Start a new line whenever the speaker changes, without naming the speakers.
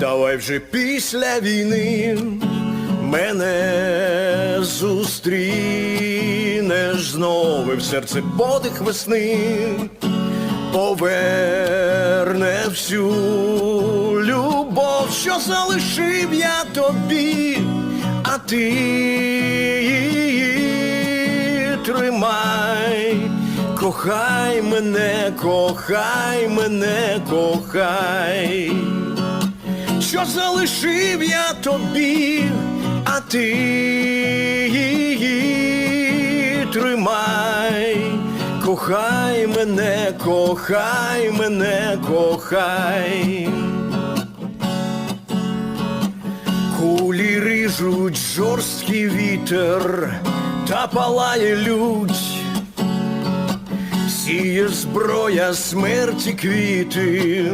Давай вже після війни мене зустрінеш знову в серце подих весни, поверне всю любов, що залишив я тобі, а ти її тримай, кохай мене, кохай мене, кохай що залишив я тобі, а ти її тримай, кохай мене, кохай мене, кохай. Кулі рижуть жорсткий вітер та палає лють. Сіє зброя смерті квіти.